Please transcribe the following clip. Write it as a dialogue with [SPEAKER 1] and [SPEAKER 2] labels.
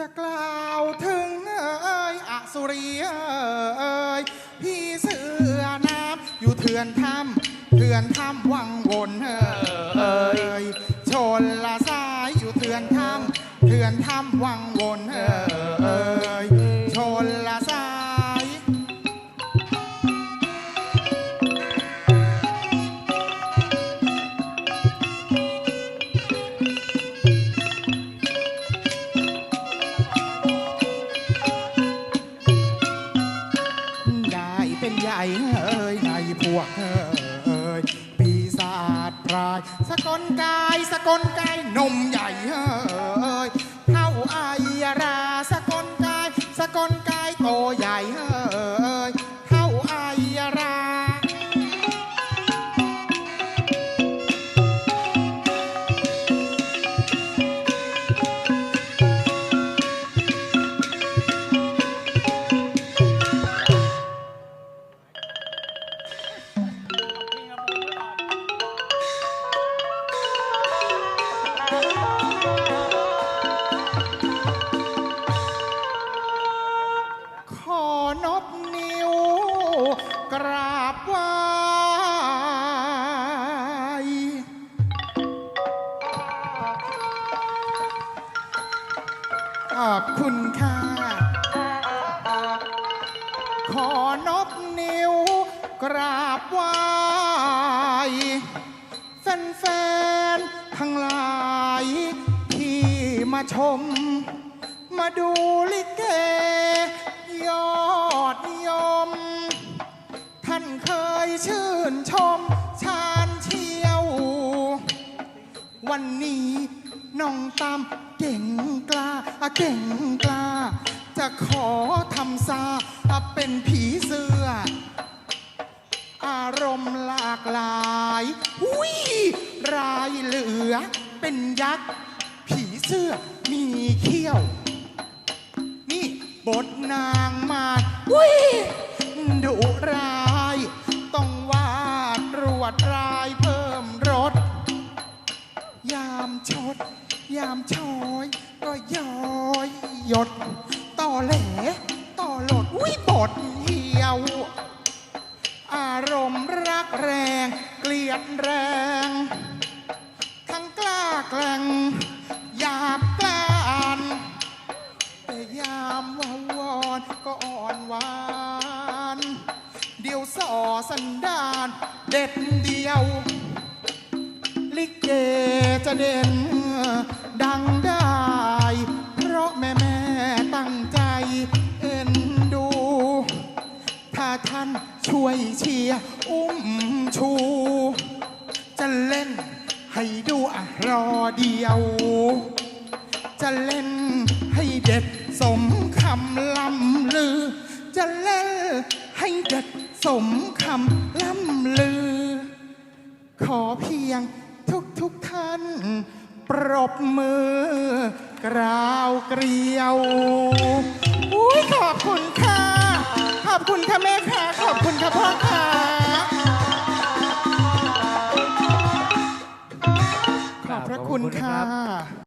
[SPEAKER 1] จะกล่าวถึงเอ้ยอสุรีเอ้ยพี่เสือน้ำอยู่เถื่อนถ้ำเถื่อนถ้ำวังวนเอ้ยชนละสายอยู่เถื่อนถ้ำเถื่อนถ้ำวังวนเอ้ย ใหญ่เอ้ยในพวกเอ้ยปีศาจพราย สกลกายสกลกายนมใหญ่เอ้ยเท่าอราสกลกาย สกลกายโตใหญ่เอ้ย ขอนบนิ้ว กราบไหว้ขอบคุณค่ะ ขอนบนิ้ว กราบไหว้แฟนๆทั้งหลาย ที่มาชม มาดูลิเก ยอดนิยม ท่านเคยชื่นชม ชาญเชียว วันนี้น้องตามเก่งกล้าเก่งกล้า จะขอทำซาเป็นผีเสื้อ อารมณ์หลากหลาย อุ้ยรายเหลือ เป็นยักษ์ ผีเสื้อมีเขี้ยว นี่บทนางมาดอุ้ยดุร้าย ต้องวาดรวดรายเพิ่มรสยามชด ยามชอยก็ย้อยหยด ต่อแหลต่อหลดอุ้ยบทเหี่ยว อารมณ์รักแรง เกลียดแรง สอสันดานเด็ดเดียว ลิเกจะเด่นดังได้ เพราะแม่แม่ตั้งใจเอ็นดู ถ้าท่านช่วยเชียร์อุ้มชู จะเล่นให้ดูอะรอเดียว จะเล่นให้เด็ดสมคำลำลือ จะเล่นให้เด็ด สมคำล่ำลือ ขอเพียงทุกทุกท่าน ปรบมือ กราวเกลียวอุ้ยขอบคุณค่ะ ขอบคุณค่ะแม่ค่ะ ขอบคุณค่ะพ่อค่ะขอบพระคุณค่ะ